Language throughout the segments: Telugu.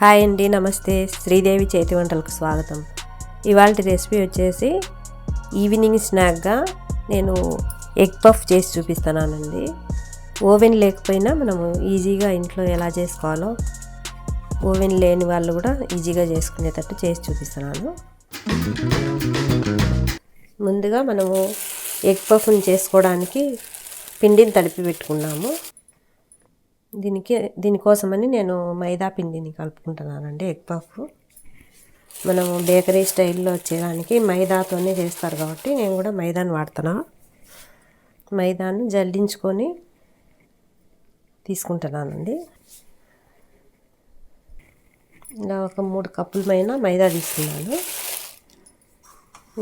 హాయ్ అండి నమస్తే. శ్రీదేవి చేతి వంటలకు స్వాగతం. ఇవాళ రెసిపీ వచ్చేసి ఈవినింగ్ స్నాక్గా నేను ఎగ్ పఫ్ చేసి చూపిస్తున్నానండి. ఓవెన్ లేకపోయినా మనము ఈజీగా ఇంట్లో ఎలా చేసుకోవాలో ఓవెన్ లేని వాళ్ళు కూడా ఈజీగా చేసుకునేటట్టు చేసి చూపిస్తున్నాను. ముందుగా మనము ఎగ్ పఫ్ని చేసుకోవడానికి పిండిని తడిపి పెట్టుకున్నాము. దీనికి దీనికోసమని నేను మైదా పిండిని కలుపుకుంటున్నానండి ఎగ్ పఫ్. మనము బేకరీ స్టైల్లో వచ్చేదానికి మైదాతోనే చేస్తారు కాబట్టి నేను కూడా మైదాని వాడుతున్నా. మైదాను జల్లించుకొని తీసుకుంటున్నానండి. ఇలా ఒక మూడు కప్పుల పైన మైదా తీసుకున్నాను.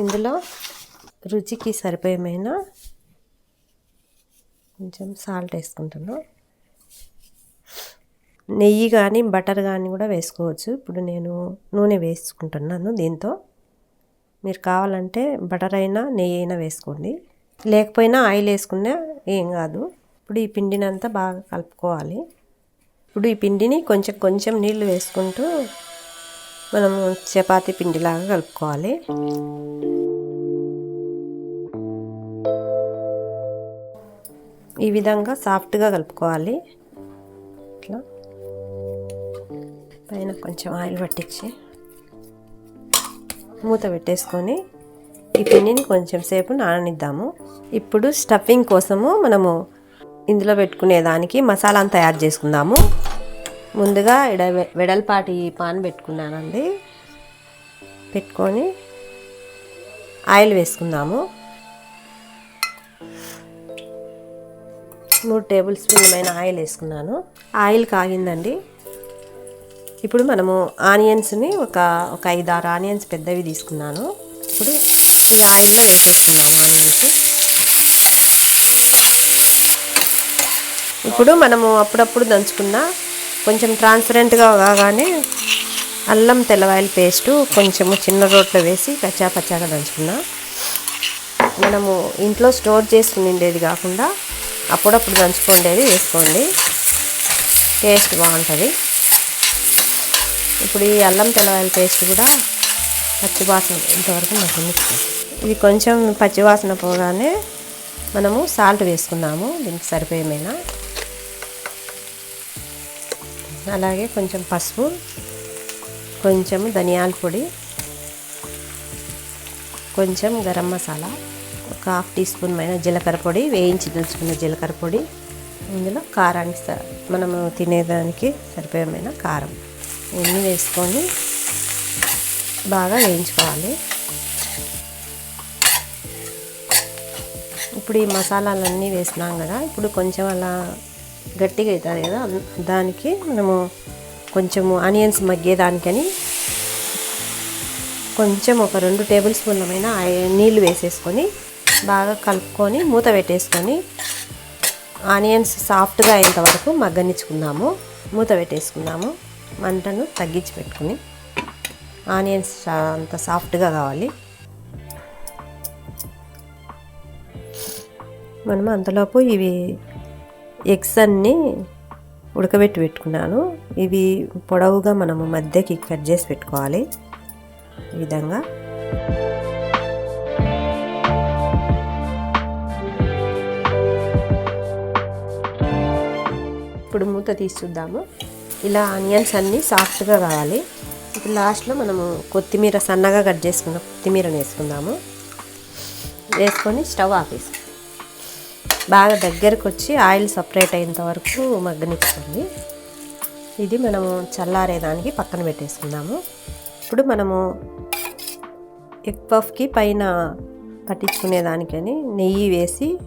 ఇందులో రుచికి సరిపోయమైన కొంచెం సాల్ట్ వేసుకుంటాను నెయ్యి కానీ బటర్ కానీ కూడా వేసుకోవచ్చు. ఇప్పుడు నేను నూనె వేసుకుంటున్నాను దీంతో. మీరు కావాలంటే బటర్ అయినా నెయ్యి అయినా వేసుకోండి. లేకపోయినా ఆయిల్ వేసుకున్నా ఏం కాదు. ఇప్పుడు ఈ పిండిని అంతా బాగా కలుపుకోవాలి. ఇప్పుడు ఈ పిండిని కొంచెం కొంచెం నీళ్ళు వేసుకుంటూ మనము చపాతీ పిండిలాగా కలుపుకోవాలి. ఈ విధంగా సాఫ్ట్గా కలుపుకోవాలి. ఇట్లా. పైన కొంచెం ఆయిల్ పట్టించి మూత పెట్టేసుకొని ఈ పిండిని కొంచెం సేపు నాననిద్దాము. ఇప్పుడు స్టఫింగ్ కోసము మనము ఇందులో పెట్టుకునే దానికి మసాలాను తయారు చేసుకుందాము. ముందుగా ఇడ వెడల్పాటి పాన్ పెట్టుకున్నానండి. పెట్టుకొని ఆయిల్ వేసుకుందాము. మూడు టేబుల్ స్పూన్లమైన ఆయిల్ వేసుకున్నాను. ఆయిల్ కాగిందండి. ఇప్పుడు మనము ఆనియన్స్ని ఒక ఒక ఐదు ఆరు ఆనియన్స్ పెద్దవి తీసుకున్నాను. ఇప్పుడు ఈ ఆయిల్లో వేసేసుకున్నాము ఆనియన్స్. ఇప్పుడు మనము అప్పుడప్పుడు దంచుకున్న కొంచెం ట్రాన్స్పరెంట్గా కాగానే అల్లం తెల్లవాయిల పేస్టు కొంచెము చిన్న రోట్లో వేసి కచ్చా పచ్చాగా దంచుకున్నా. మనము ఇంట్లో స్టోర్ చేసుకుని ఉండేది కాకుండా అప్పుడప్పుడు దంచుకోండేది వేసుకోండి. టేస్ట్ బాగుంటుంది. ఇప్పుడు ఈ అల్లం తెల్లవాయల పేస్ట్ కూడా పచ్చివాసన ఇంతవరకు మగ్గనిస్తాం ఇది కొంచెం పచ్చివాసన పోగానే మనము సాల్ట్ వేసుకున్నాము దీనికి సరిపోయేమైనా? అలాగే కొంచెం పసుపు కొంచెం ధనియాల పొడి కొంచెం గరం మసాలా ఒక హాఫ్ టీ స్పూన్ పైన జీలకర్ర పొడి వేయించి దంచుకున్న జీలకర్ర పొడి ఇందులో కారానికి స మనము తినేదానికి సరిపోయేమైన? కారం. ఇవన్నీ వేసుకొని బాగా వేయించుకోవాలి. ఇప్పుడు ఈ మసాలాలన్నీ వేసినాం కదా ఇప్పుడు కొంచెం అలా గట్టిగా అవుతుంది కదా దానికి మనము కొంచెము ఆనియన్స్ మగ్గేదానికని కొంచెం ఒక రెండు టేబుల్ స్పూన్లమైన నీళ్ళు వేసేసుకొని బాగా కలుపుకొని మూత పెట్టేసుకొని ఆనియన్స్ సాఫ్ట్గా అయ్యేంత వరకు మగ్గనిచ్చుకుందాము. మూత పెట్టేసుకుందాము. మంటను తగ్గించి పెట్టుకుని ఆనియన్స్ అంత సాఫ్ట్గా కావాలి. మనం అంతలోపు ఇవి ఎగ్స్ అన్నీ ఉడకబెట్టి పెట్టుకున్నాను. ఇవి పొడవుగా మనము మధ్యకి కట్ చేసి పెట్టుకోవాలి. ఈ విధంగా. ఇప్పుడు మూత తీసి చూద్దాము. ఇలా ఆనియన్స్ అన్నీ సాఫ్ట్గా కావాలి. ఇప్పుడు లాస్ట్లో మనము కొత్తిమీర సన్నగా కట్ చేసుకున్న కొత్తిమీరని వేసుకుందాము. వేసుకొని స్టవ్ ఆపేసి. బాగా దగ్గరకు వచ్చి ఆయిల్ సపరేట్ అయ్యేంత వరకు మగ్గనిస్తుంది ఇది మనము చల్లారేదానికి పక్కన పెట్టేసుకుందాము. ఇప్పుడు మనము ఎగ్ పఫ్కి పైన పట్టించుకునే దానికని నెయ్యి వేసి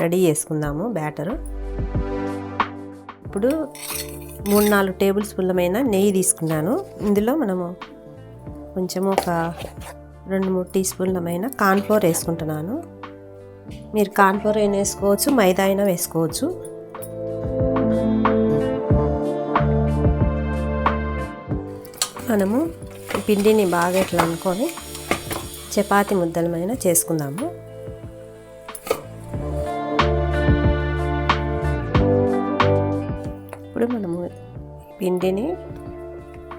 రెడీ చేసుకుందాము బ్యాటరు. ఇప్పుడు మూడు నాలుగు టేబుల్ స్పూన్లమైన నెయ్యి తీసుకున్నాను. ఇందులో మనము కొంచెం ఒక రెండు మూడు టీ స్పూన్లమైన కార్న్ఫ్లోర్ వేసుకుంటున్నాను. మీరు కార్న్ఫ్లోర్ అయినా వేసుకోవచ్చు మైదా అయినా వేసుకోవచ్చు. మనము పిండిని బాగా ఇట్లా అనుకొని చపాతి ముద్దలమైన చేసుకుందాము. ఇప్పుడు మనము పిండిని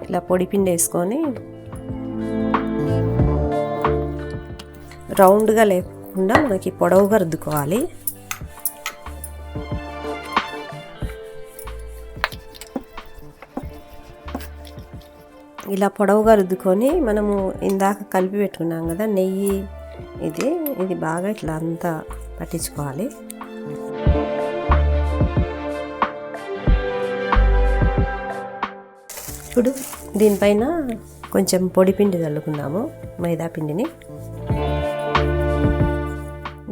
ఇలా పొడి పిండి వేసుకొని రౌండ్గా లేకుండా మనకి పొడవుగా రుద్దుకోవాలి. ఇలా పొడవుగా రుద్దుకొని మనము ఇందాక కలిపి పెట్టుకున్నాం కదా నెయ్యి ఇది ఇది బాగా ఇట్లా అంతా పట్టించుకోవాలి. ఇప్పుడు దీనిపైన కొంచెం పొడి పిండి చల్లుకుందాము మైదా పిండిని.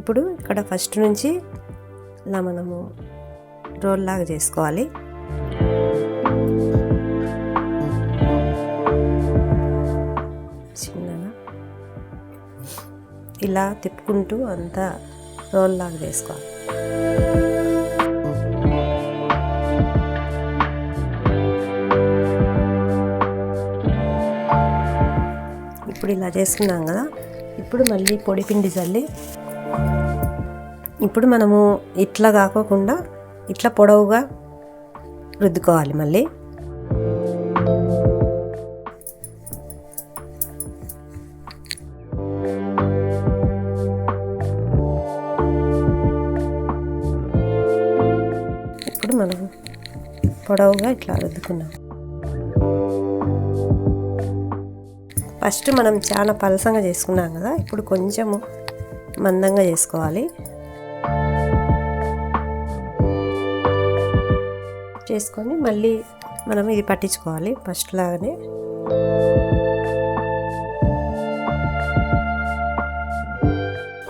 ఇప్పుడు ఇక్కడ ఫస్ట్ నుంచి ఇలా మనము రోల్ లాగా చేసుకోవాలి. చిన్నగా. ఇలా తిప్పుకుంటూ అంతా రోల్ లాగా చేసుకోవాలి. ఇప్పుడు ఇలా చేసుకున్నాం కదా. ఇప్పుడు మళ్ళీ పొడి పిండి చల్లి ఇప్పుడు మనము ఇట్లా కాకోకుండా ఇట్లా పొడవుగా రుద్దుకోవాలి మళ్ళీ. ఇప్పుడు మనం పొడవుగా ఇట్లా రుద్దుకున్నాం. ఫస్ట్ మనం చాలా పలసంగా చేసుకున్నాం కదా ఇప్పుడు కొంచెము మందంగా చేసుకోవాలి. చేసుకొని మళ్ళీ మనం ఇది పట్టించుకోవాలి ఫస్ట్ లాగానే.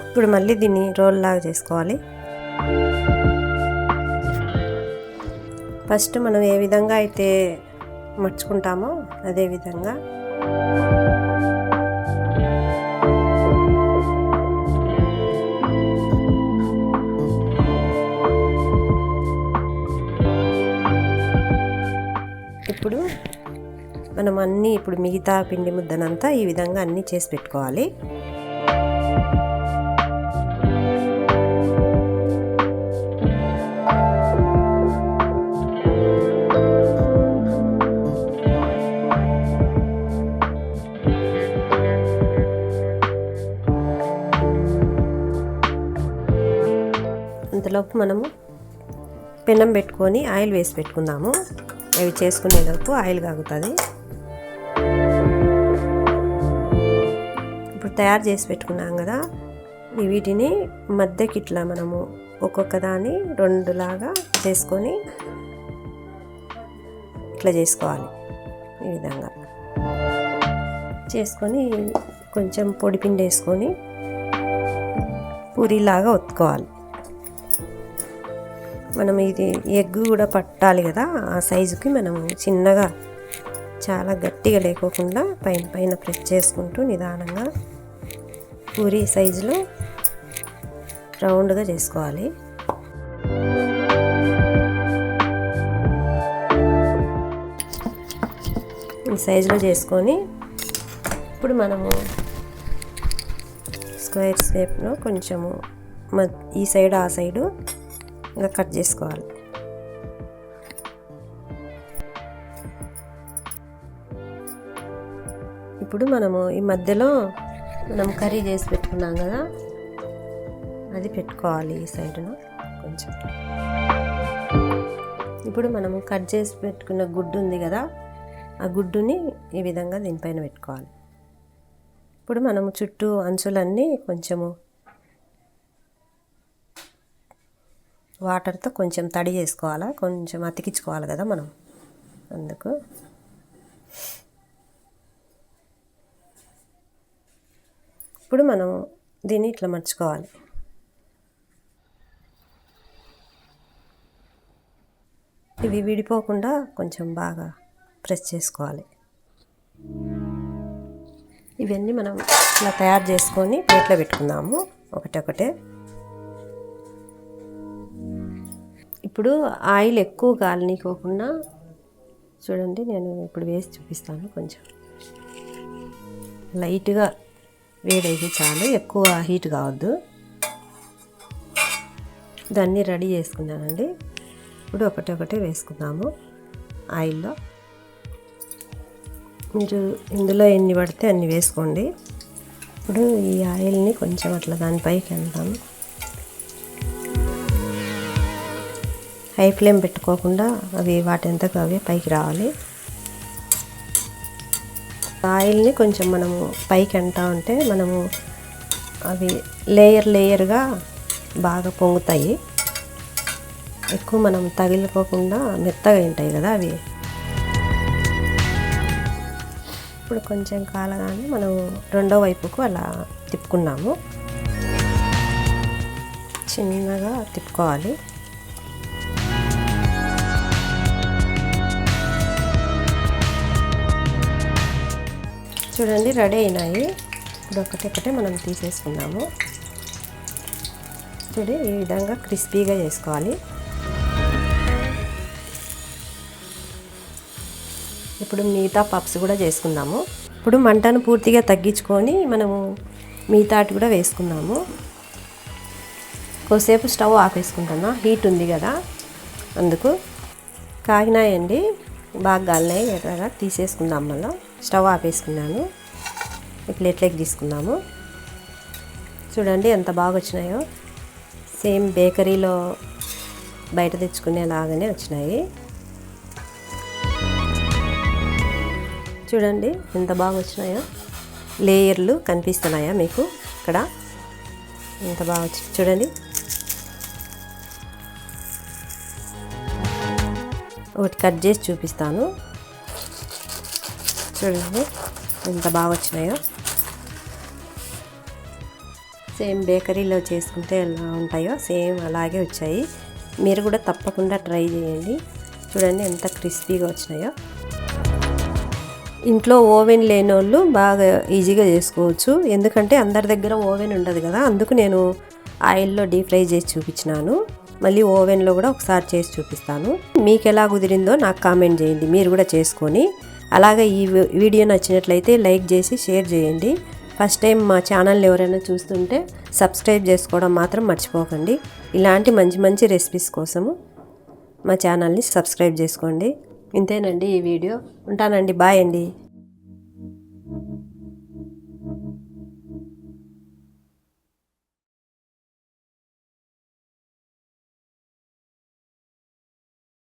ఇప్పుడు మళ్ళీ దీన్ని రోల్ లాగా చేసుకోవాలి. ఫస్ట్ మనం ఏ విధంగా అయితే మర్చుకుంటామో అదే విధంగా. ఇప్పుడు మనం అన్నీ ఇప్పుడు మిగతా పిండి ముద్దనంతా ఈ విధంగా అన్నీ చేసి పెట్టుకోవాలి. అంతలోపు మనము పెనం పెట్టుకొని ఆయిల్ వేసి పెట్టుకుందాము. ఇవి చేసుకునేలోపు ఆయిల్ కాగుతుంది. ఇప్పుడు తయారు చేసి పెట్టుకున్నాం కదా వీటిని మధ్యకి ఇట్లా మనము ఒక్కొక్క దాన్ని రెండులాగా చేసుకొని ఇట్లా చేసుకోవాలి ఈ విధంగా. చేసుకొని కొంచెం పొడి పిండి వేసుకొని పూరిలాగా ఒత్తుకోవాలి. మనం ఇది ఎగ్ కూడా పట్టాలి కదా ఆ సైజుకి మనం చిన్నగా చాలా గట్టిగా లేకోకుండా పైన పైన ప్రెస్ చేసుకుంటూ నిదానంగా పూరి సైజులో రౌండ్గా చేసుకోవాలి. ఈ సైజులో చేసుకొని ఇప్పుడు మనము స్క్వేర్ షేప్లో కొంచెము ఈ సైడ్ ఆ సైడు ఇలా కట్ చేసుకోవాలి. ఇప్పుడు మనము ఈ మధ్యలో మనం కర్రీ చేసి పెట్టుకున్నాం కదా అది పెట్టుకోవాలి ఈ సైడున కొంచెం. ఇప్పుడు మనము కట్ చేసి పెట్టుకున్న గుడ్డు ఉంది కదా ఆ గుడ్డుని ఈ విధంగా దీనిపైన పెట్టుకోవాలి. ఇప్పుడు మనము చుట్టూ అంచులన్నీ కొంచెము వాటర్తో కొంచెం తడి చేసుకోవాలా? కొంచెం అతికించుకోవాలి కదా మనం. అందుకు. ఇప్పుడు మనం దీన్ని ఇట్లా మర్చుకోవాలి. ఇవి విడిపోకుండా కొంచెం బాగా ప్రెస్ చేసుకోవాలి. ఇవన్నీ మనం ఇట్లా తయారు చేసుకొని ప్లేట్లో పెట్టుకుందాము. ఒకటొకటే. ఇప్పుడు ఆయిల్ ఎక్కువ కాలనీకోకుండా చూడండి నేను ఇప్పుడు వేసి చూపిస్తాను కొంచెం. లైట్గా వేడైతే చాలు ఎక్కువ హీట్ కావద్దు. దాన్ని రెడీ చేసుకున్నానండి. ఇప్పుడు ఒకటి ఒకటి వేసుకుందాము ఆయిల్లో. మీరు ఇందులో ఎన్ని పడితే అన్ని వేసుకోండి. ఇప్పుడు ఈ ఆయిల్ని కొంచెం అట్లా దానిపైకి వెళ్తాము హై ఫ్లేమ్ పెట్టుకోకుండా అవి వాటంతకు అవే పైకి రావాలి. ఆయిల్ని కొంచెం మనము పైకి అంటా ఉంటే మనము అవి లేయర్ లేయర్గా బాగా పొంగుతాయి. ఎక్కువ మనం తగిలిపోకుండా మెత్తగా ఉంటాయి కదా అవి. ఇప్పుడు కొంచెం కాలగానే మనం రెండో వైపుకు అలా తిప్పుకున్నాము. చిన్నగా తిప్పుకోవాలి. చూడండి రెడీ అయినాయి. ఇప్పుడు ఒకటొకటే మనం తీసేసుకున్నాము చూడండి ఈ విధంగా క్రిస్పీగా చేసుకోవాలి. ఇప్పుడు మిగతా పప్స్ కూడా చేసుకుందాము. ఇప్పుడు మంటను పూర్తిగా తగ్గించుకొని మనము మిగతాటి కూడా వేసుకున్నాము కొద్దిసేపు స్టవ్ ఆపేసుకుంటున్నా హీట్ ఉంది కదా అందుకు కాగినాయండి. బాగా గాలినాయి ఎర్రగా తీసేసుకుందాం మళ్ళీ. స్టవ్ ఆపేసుకున్నాను. ఈ ప్లేట్లోకి తీసుకున్నాము చూడండి ఎంత బాగా వచ్చినాయో. సేమ్ బేకరీలో బయట తెచ్చుకునేలాగానే వచ్చినాయి. చూడండి ఎంత బాగా వచ్చినాయో. లేయర్లు కనిపిస్తున్నాయా మీకు? ఇక్కడ ఎంత బాగా వచ్చి చూడండి. ఒకటి కట్ చేసి చూపిస్తాను. చూడండి. ఎంత బాగా వచ్చినాయో. సేమ్ బేకరీలో చేసుకుంటే ఎలా ఉంటాయో సేమ్ అలాగే వచ్చాయి. మీరు కూడా తప్పకుండా ట్రై చేయండి. చూడండి ఎంత క్రిస్పీగా వచ్చినాయో. ఇంట్లో ఓవెన్ లేని వాళ్ళు బాగా ఈజీగా చేసుకోవచ్చు. ఎందుకంటే అందరి దగ్గర ఓవెన్ ఉండదు కదా. అందుకు నేను ఆయిల్లో డీప్ ఫ్రై చేసి చూపించినాను. మళ్ళీ ఓవెన్లో కూడా ఒకసారి చేసి చూపిస్తాను. మీకు ఎలా కుదిరిందో నాకు కామెంట్ చేయండి. మీరు కూడా చేసుకొని. అలాగే ఈ వీడియో నచ్చినట్లయితే లైక్ చేసి షేర్ చేయండి. ఫస్ట్ టైం మా ఛానల్ని ఎవరైనా చూస్తుంటే సబ్స్క్రైబ్ చేసుకోవడం మాత్రం మర్చిపోకండి. ఇలాంటి మంచి మంచి రెసిపీస్ కోసము మా ఛానల్ని సబ్స్క్రైబ్ చేసుకోండి. ఇంతేనండి ఈ వీడియో. ఉంటానండి. బాయ్ అండి.